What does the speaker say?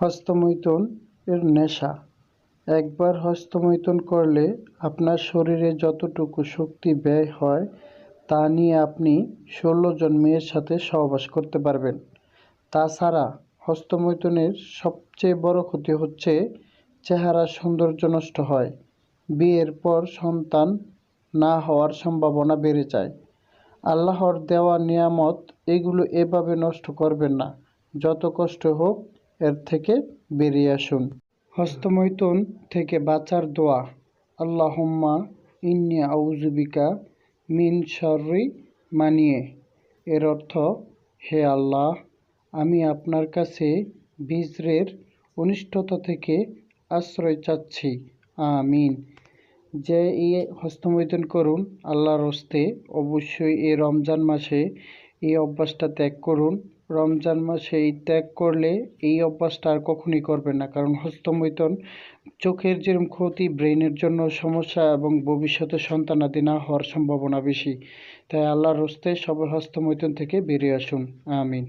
হস্তমৈথুন এর নেশা। একবার হস্তমৈথুন করলে আপনার শরীরে যতটুকু শক্তি ব্যয় হয়, তা নিয়ে আপনি ষোলো জন মেয়ের সাথে সহবাস করতে পারবেন। তাছাড়া হস্তমৈথুনের সবচেয়ে বড় ক্ষতি হচ্ছে চেহারা সৌন্দর্য নষ্ট হয়। বিয়ের পর সন্তান না হওয়ার সম্ভাবনা বেড়ে যায়। আল্লাহর দেওয়া নিয়ামত এগুলো এভাবে নষ্ট করবেন না। যত কষ্ট হোক এর থেকে বেরিয়ে আসুন। হস্তমৈথুন থেকে বাঁচার দোয়া। আল্লাহম্মা ইন্নি আউজুবিকা মিন শর্রি মানিয়ে। এর অর্থ, হে আল্লাহ, আমি আপনার কাছে বিজরের অনিষ্টতা থেকে আশ্রয় চাচ্ছি। আমিন। যে এই হস্তমৈথুন করুন, আল্লাহর হস্তে অবশ্যই এই রমজান মাসে এই অভ্যাসটা ত্যাগ করুন। রমজান মাসে এই ত্যাগ করলে এই অভ্যাসটা আর কখনই করবেন না। কারণ হস্তমৈথুন চোখের যেরকম ক্ষতি ব্রেনের জন্য সমস্যা এবং ভবিষ্যতে সন্তানাদি না হওয়ার সম্ভাবনা বেশি। তাই আল্লাহর হস্তে সবাই হস্তমৈথুন থেকে বেরিয়ে আসুন। আমিন।